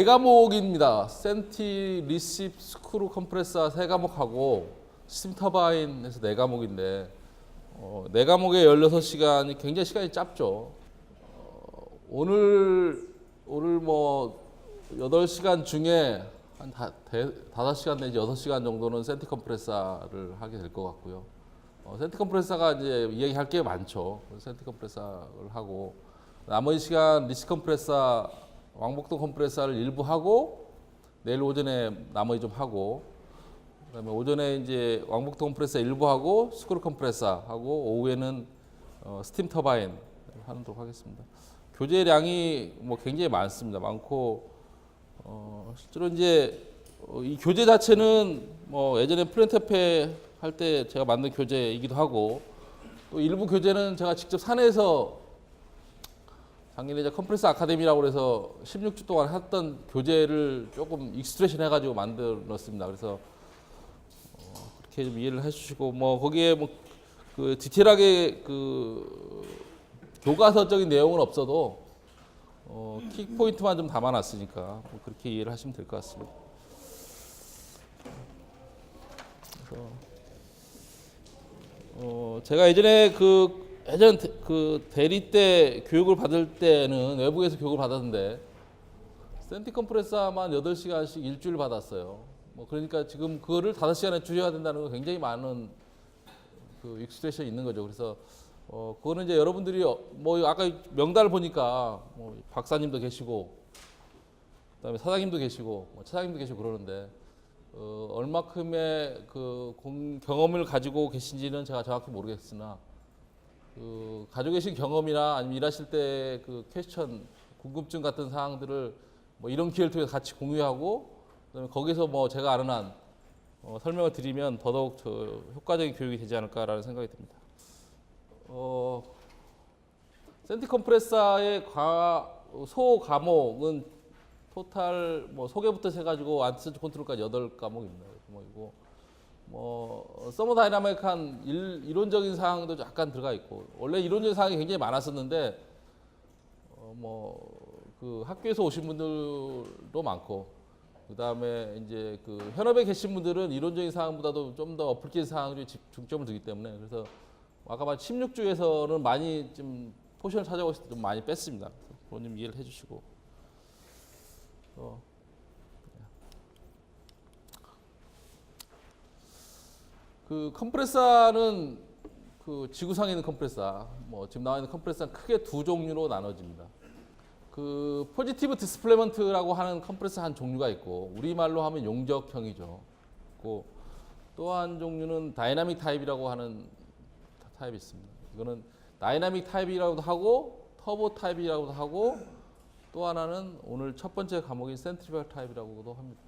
네 과목입니다. 센티, 리십, 스크루, 컴프레서 세 과목하고 스팀 터바인에서 네 과목인데 어, 네 과목에 16시간이 굉장히 시간이 짧죠. 어, 오늘 오늘 뭐 8시간 중에 한 다, 대, 5시간 내지 6시간 정도는 센티 컴프레서를 하게 될 것 같고요. 어, 센티 컴프레서가 이제 이야기할 게 많죠. 센티 컴프레서를 하고 나머지 시간 리시 컴프레서 왕복동 컴프레서를 일부 하고 내일 오전에 나머지 좀 하고 그다음에 오전에 이제 왕복동 컴프레서 일부 하고 스크루 컴프레서 하고 오후에는 어, 스팀 터바인 하도록 하겠습니다. 교재량이 뭐 굉장히 많습니다. 많고 어, 실제로 이제 어, 이 교재 자체는 뭐 예전에 플랜테페 할 때 제가 만든 교재이기도 하고 또 일부 교재는 제가 직접 산에서 이제 컴프레스 아카데미라고 그래서 16주 동안 했던 교재를 조금 익스트레이션 해가지고 만들었습니다. 그래서 어, 그렇게 좀 이해를 해주시고 뭐 거기에 뭐 그 디테일하게 그 교과서적인 내용은 없어도 어, 킥 포인트만 좀 담아놨으니까 뭐 그렇게 이해를 하시면 될 것 같습니다. 그래서 어, 제가 예전에 그 예전 대- 그 대리 때 교육을 받을 때는 외국에서 교육을 받았는데 센티 컴프레서만 8시간씩 일주일 받았어요. 뭐 그러니까 지금 그거를 5시간에 줄여야 된다는 건 굉장히 많은 그 익스트레이션이 있는 거죠. 그래서 어 그거는 이제 여러분들이 어, 뭐 아까 명단을 보니까 뭐 박사님도 계시고 그다음에 사장님도 계시고 뭐 차장님도 계시고 그러는데 어 얼마큼의 그 공- 경험을 가지고 계신지는 제가 정확히 모르겠으나 그 가지고 계신 경험이나 아니면 일하실 때 그 퀘스천 궁금증 같은 사항들을 뭐 이런 기회를 통해서 같이 공유하고 그다음에 거기서 뭐 제가 아는 한 어, 설명을 드리면 더더욱 저 효과적인 교육이 되지 않을까라는 생각이 듭니다. 어, 센티 컴프레서의 과, 소 과목은 토탈 뭐 소개부터 해가지고 안티스트 컨트롤까지 여덟 과목입니다. 뭐 서머 다이나믹한 일, 이론적인 사항도 약간 들어가 있고 원래 이론적인 사항이 굉장히 많았었는데 어, 뭐그 학교에서 오신 분들도 많고 그 다음에 이제 그 현업에 계신 분들은 이론적인 사항보다도 좀 더 어플적인 사항에 집- 중점을 두기 때문에 그래서 아까 말 16주에서는 많이 좀 포션을 찾아오고 있을 때좀 많이 뺐습니다. 그건 좀 이해를 해주시고 어, 그 컴프레서는 그 지구상에 있는 컴프레서, 뭐 지금 나와 있는 컴프레서는 크게 두 종류로 나눠집니다. 그 포지티브 디스플레이먼트라고 하는 컴프레서 한 종류가 있고 우리말로 하면 용접형이죠. 그 또한 종류는 다이나믹 타입이라고 하는 타- 타입이 있습니다. 이거는 다이나믹 타입이라고도 하고 터보 타입이라고도 하고 또 하나는 오늘 첫 번째 과목인 센트리얼 타입이라고도 합니다.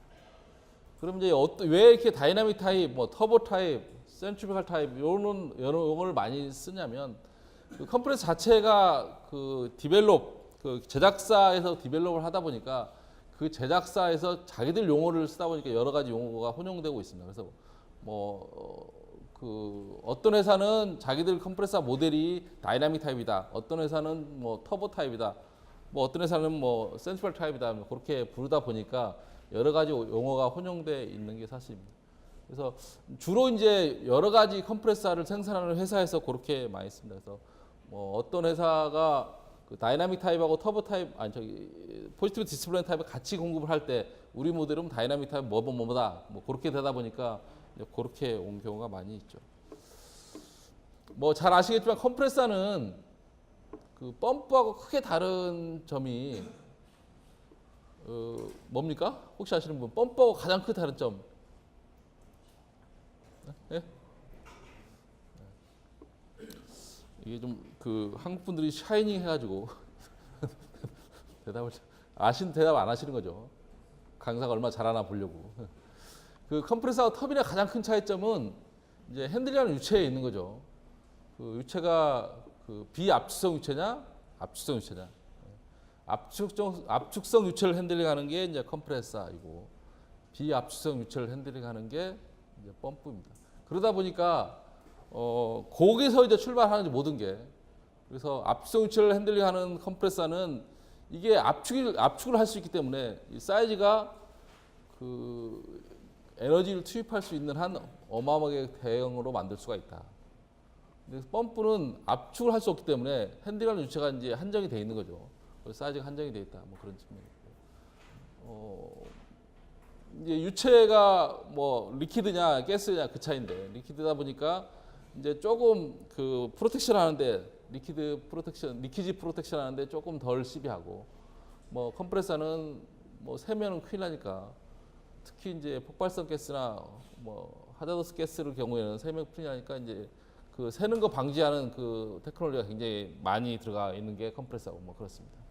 그럼 이제 어떤 왜 이렇게 다이나믹 타입, 뭐 터보 타입, 센트리얼 타입 이런 여러 용어를 많이 쓰냐면 그 컴프레서 자체가 그 디벨롭 그 제작사에서 디벨롭을 하다 보니까 그 제작사에서 자기들 용어를 쓰다 보니까 여러 가지 용어가 혼용되고 있습니다. 그래서 뭐 그 어떤 회사는 자기들 컴프레서 모델이 다이나믹 타입이다. 어떤 회사는 뭐 터보 타입이다. 뭐 어떤 회사는 뭐 센트럴 타입이다. 뭐 그렇게 부르다 보니까 여러 가지 용어가 혼용돼 있는 게 사실입니다. 그래서 주로 이제 여러 가지 컴프레서를 생산하는 회사에서 그렇게 많이 씁니다. 그래서 뭐 어떤 회사가 그 다이나믹 타입하고 터보 타입 아니 저기 포지티브 디스플레이 타입을 같이 공급을 할 때 우리 모델은 다이나믹 타입 뭐뭐 뭐다 뭐 그렇게 되다 보니까 그렇게 온 경우가 많이 있죠. 뭐 잘 아시겠지만 컴프레서는 그 펌프하고 크게 다른 점이 어, 뭡니까? 혹시 아시는 분? 펌프하고 가장 크게 다른 점. 예? 이게 좀 그 한국 분들이 샤이닝 해가지고 대답을 아신 대답 안 하시는 거죠. 강사가 얼마 잘하나 보려고. 그 컴프레서와 터빈의 가장 큰 차이점은 이제 핸들이라는 유체에 있는 거죠. 그 유체가 그 비압축성 유체냐, 압축성 유체냐. 압축성 압축성 유체를 핸들링하는 게 이제 컴프레서이고 비압축성 유체를 핸들링하는 게 이제 펌프입니다. 그러다 보니까 어 거기서 이제 출발하는 모든 게 그래서 압축성 유체를 핸들링하는 컴프레서는 이게 압축을 압축을 할 수 있기 때문에 이 사이즈가 그 에너지를 투입할 수 있는 한 어마어마하게 대형으로 만들 수가 있다. 근데 펌프는 압축을 할 수 없기 때문에 핸들이라는 유체가 이제 한정이 돼 있는 거죠. 사이즈가 한정이 돼 있다. 뭐 그런 측면이 있고. 어, 이제 유체가 뭐 리퀴드냐 가스냐 그 차이인데 리퀴드다 보니까 이제 조금 그 프로텍션 하는데 리퀴드 프로텍션 리퀴지 프로텍션 하는데 조금 덜 시비하고 뭐 컴프레서는 뭐 세면은 큰일 나니까 특히 이제 폭발성 가스나 뭐 하자더스 가스를 경우에는 세면 큰일 나니까 이제 그 새는 거 방지하는 그 테크놀로지가 굉장히 많이 들어가 있는 게 컴프레서고 뭐 그렇습니다.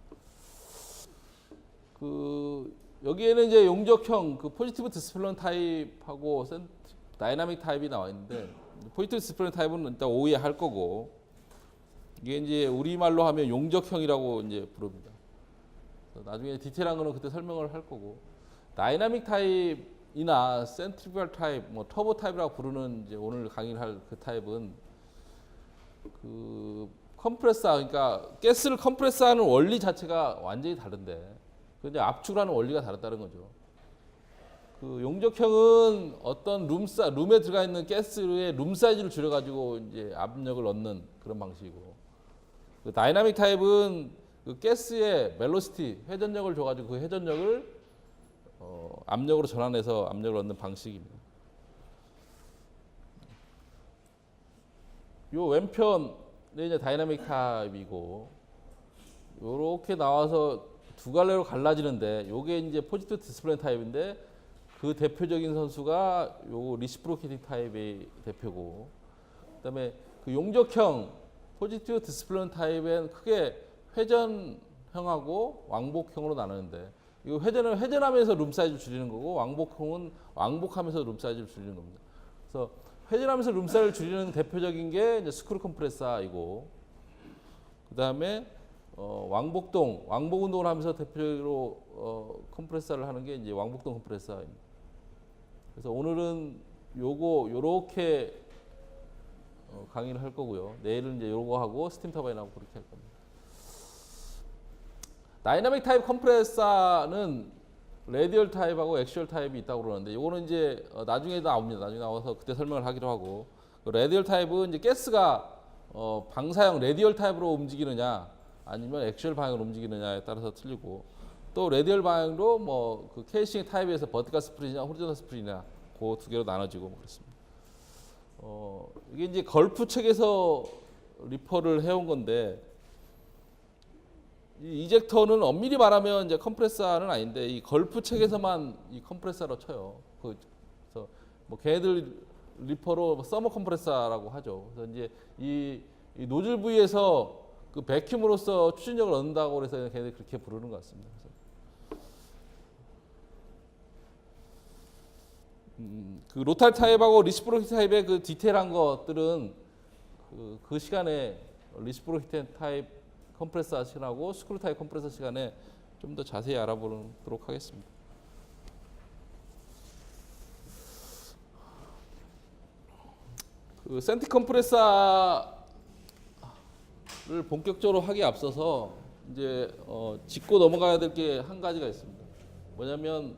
그 여기에는 이제 용접형 그 포지티브 디스플레이 타입하고 센 다이나믹 타입이 나와 있는데 포지티브 디스플레이 타입은 일단 오해 할 거고 이게 이제 우리말로 하면 용접형이라고 이제 부릅니다. 나중에 디테일한 거는 그때 설명을 할 거고 다이나믹 타입이나 센트리fugal 타입, 뭐 터보 타입이라고 부르는 이제 오늘 강의를 할 그 타입은 그 컴프레서 그러니까 가스를 컴프레서하는 원리 자체가 완전히 다른데 그 이제 압축하는 원리가 다르다는 거죠. 그 용접형은 어떤 룸 사, 룸에 들어가 있는 가스의 룸 사이즈를 줄여 가지고 이제 압력을 얻는 그런 방식이고 그 다이나믹 타입은 그 가스의 멜로시티 회전력을 줘 가지고 그 회전력을 어, 압력으로 전환해서 압력을 얻는 방식입니다. 요 왼편은 이제 다이나믹 타입이고 요렇게 나와서 두 갈래로 갈라지는데 요게 이제 포지티브 디스플레이 타입인데 그 대표적인 선수가 요 리시프로케이팅 타입의 대표고 그다음에 그 용접형 포지티브 디스플레이 타입엔 크게 회전형하고 왕복형으로 나누는데 이거 회전은 회전하면서 룸 사이즈를 줄이는 거고 왕복형은 왕복하면서 룸 사이즈를 줄이는 겁니다. 그래서 회전하면서 룸 사이즈를 줄이는 대표적인 게 이제 스크루 컴프레서이고 그다음에 어, 왕복동 왕복 운동을 하면서 대표적으로 어, 컴프레서를 하는 게 이제 왕복동 컴프레서입니다. 그래서 오늘은 요거 요렇게 어, 강의를 할 거고요. 내일은 이제 요거 하고 스팀 터바인하고 그렇게 할 겁니다. 다이나믹 타입 컴프레서는 레디얼 타입하고 액슈얼 타입이 있다고 그러는데 요거는 이제 어, 나중에 나옵니다. 나중에 나와서 그때 설명을 하기로 하고 그 레디얼 타입은 이제 가스가 어, 방사형 레디얼 타입으로 움직이느냐 아니면 액슈얼 방향으로 움직이느냐에 따라서 틀리고 또 레디얼 방향으로 뭐그 케이싱 타입에서 버티컬 스프링이냐 호리존탈 스프링이냐 그두 개로 나눠지고 뭐 그렇습니다. 어, 이게 이제 걸프 책에서 리퍼를 해온 건데 이 이젝터는 엄밀히 말하면 이제 컴프레서는 아닌데 이 걸프 책에서만 이 컴프레서로 쳐요. 그- 그래서 뭐 걔네들 리퍼로 뭐 서머 컴프레서라고 하죠. 그래서 이제 이, 이 노즐 부위에서 그 베큐음으로써 추진력을 얻는다고 그래서 걔네들 그렇게 부르는 것 같습니다. 음, 그 로탈 타입하고 리스프로히 타입의 그 디테일한 것들은 그, 그 시간에 리스프로히 타입 컴프레서 시간하고 스크루 타입 컴프레서 시간에 좀 더 자세히 알아보도록 하겠습니다. 그 센티 컴프레서 를 본격적으로 하기에 앞서서 이제 어, 짚고 넘어가야 될 게 한 가지가 있습니다. 뭐냐면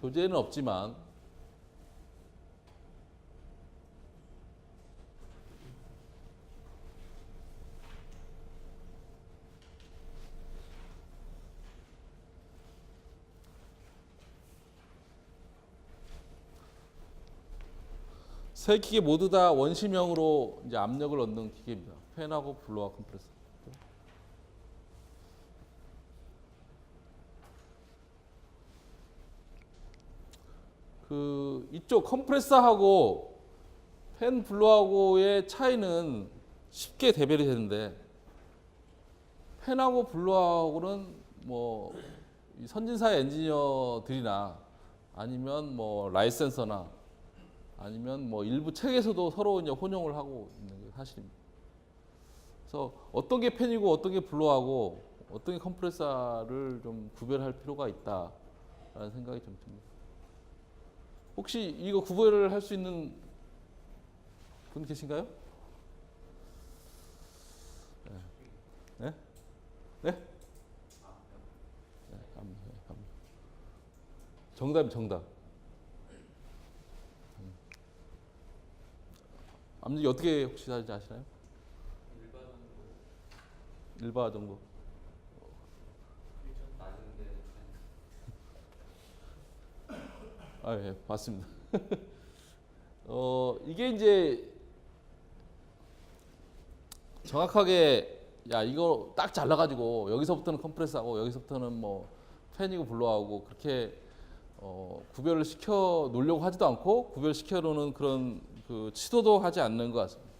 교재는 없지만 세 기계 모두 다 원심형으로 이제 압력을 얻는 기계입니다. 팬하고 블로와 컴프레서. 그 이쪽 컴프레서하고 팬 블로하고의 차이는 쉽게 대별이 되는데 팬하고 블로하고는 뭐이 선진사 엔지니어들이나 아니면 뭐 라이센서나 아니면 뭐 일부 책에서도 서로 이제 혼용을 하고 있는 게 사실입니다. 그래서 어떤 게 팬이고 어떤 게 블로하고 어떤 게 컴프레서를 좀 구별할 필요가 있다라는 생각이 좀 듭니다. 혹시 이거 구별을 할 수 있는 분 계신가요? 네? 네? 네? 네, 네. 정답이 정답. 압력이 어떻게 혹시 다른지 아시나요? 일바 정도. 아, 예, 맞습니다. 어, 이게 이제 정확하게 야, 이거 딱 잘라 가지고 여기서부터는 컴프레스하고 여기서부터는 뭐 팬이고 블로하고 그렇게 어, 구별을 시켜 놓으려고 하지도 않고 구별시켜 놓는 그런 그 시도도 하지 않는 것 같습니다.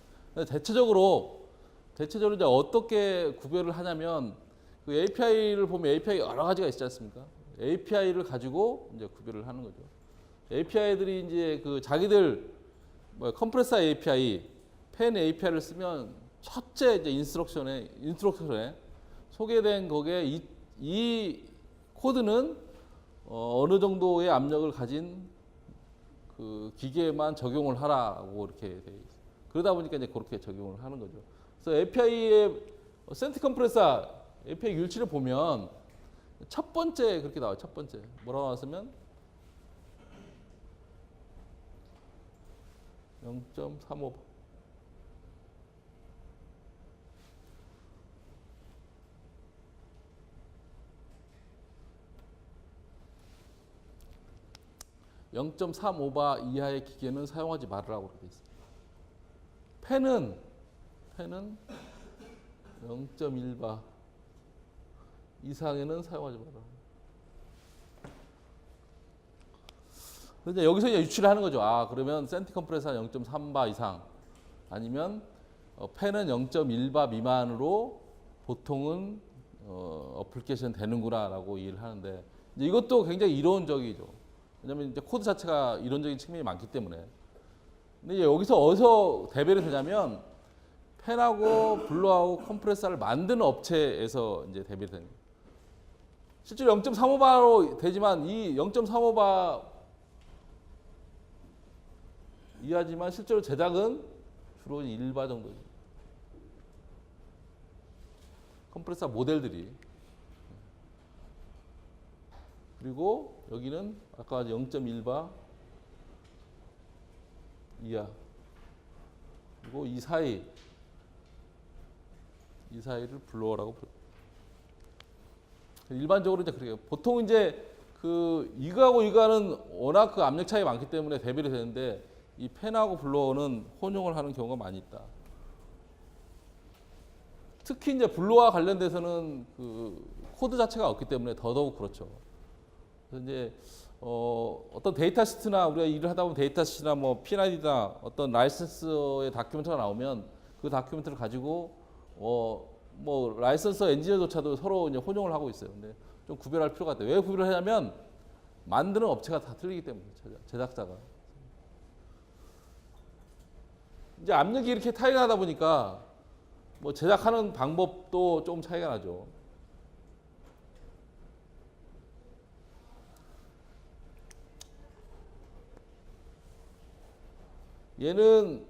대체적으로 대체적으로 이제 어떻게 구별을 하냐면 그 API를 보면 API 여러 가지가 있지 않습니까? API를 가지고 이제 구별을 하는 거죠. API들이 이제 그 자기들 뭐 컴프레서 API, 펜 API를 쓰면 첫째 이제 인스트럭션에 인스트럭션에 소개된 거기에 이, 이 코드는 어, 어느 정도의 압력을 가진 그 기계만 적용을 하라고 이렇게 돼 있어요. 그러다 보니까 이제 그렇게 적용을 하는 거죠. 그래서 API의 센트 컴프레서 API 율치를 보면 첫 번째 그렇게 나와요. 첫 번째 뭐라고 나왔으면 0.35 0.35바 이하의 기계는 사용하지 말으라고 그렇게 있습니다. 펜은 펜은 0.1바 이상에는 사용하지 마라. 근데 여기서 이제 유추를 하는 거죠. 아 그러면 센티 컴프레서 0.3바 이상 아니면 어, 펜은 0.1바 미만으로 보통은 어, 어플리케이션 되는구나라고 이해를 하는데 이것도 굉장히 이론적이죠. 왜냐하면 이제 코드 자체가 이론적인 측면이 많기 때문에. 근데 여기서 어디서 대별이 되냐면 펜하고 블루하고 컴프레서를 만드는 업체에서 이제 대별이 되는. 실제로 0.35바로 되지만 이 0.35바 이하지만 실제로 제작은 주로 1바 정도죠. 컴프레서 모델들이 그리고 여기는 아까 0.1바 이하 그리고 이 사이 이 사이를 블로어라고. 일반적으로 이제 그래요. 보통 이제 그 이거하고 이거는 워낙 그 압력 차이 많기 때문에 대별이 되는데 이 펜하고 블로어는 혼용을 하는 경우가 많이 있다. 특히 이제 블로와 관련돼서는 그 코드 자체가 없기 때문에 더더욱 그렇죠. 그래서 이제 어, 어떤 데이터 시트나 우리가 일을 하다 보면 데이터 시트나 뭐 PNID나 어떤 라이선스의 다큐멘트가 나오면 그 다큐멘트를 가지고 어, 뭐 라이선서 엔지니어조차도 서로 이제 혼용을 하고 있어요. 근데 좀 구별할 필요가 있다. 왜 구별을 하냐면 만드는 업체가 다 틀리기 때문에 제작- 제작자가 이제 압력이 이렇게 차이가 나다 보니까 뭐 제작하는 방법도 조금 차이가 나죠. 얘는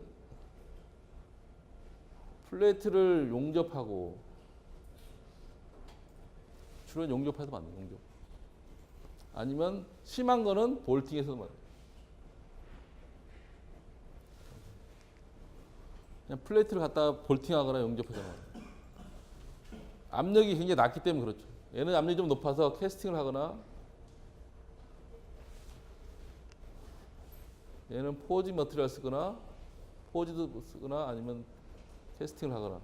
플레이트를 용접하고 주로 용접해서 만든 용접. 아니면 심한 거는 볼팅해서 만든. 그냥 플레이트를 갖다 볼팅하거나 용접해서 만든. 압력이 굉장히 낮기 때문에 그렇죠. 얘는 압력이 좀 높아서 캐스팅을 하거나 얘는 포지 머티리얼 쓰거나 포지도 쓰거나 아니면 캐스팅을 하거나.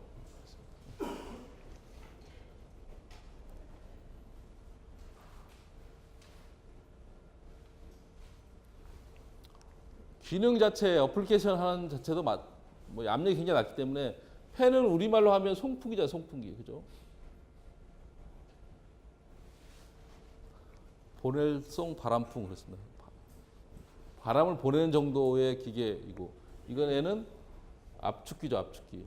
기능 자체 어플리케이션 하는 자체도 맞, 뭐 압력이 굉장히 낮기 때문에 팬은 우리말로 하면 송풍기잖아요 송풍기. 그죠? 보낼송 바람풍 그렇습니다 바람을 보내는 정도의 기계이고 이건 얘는 압축기죠 압축기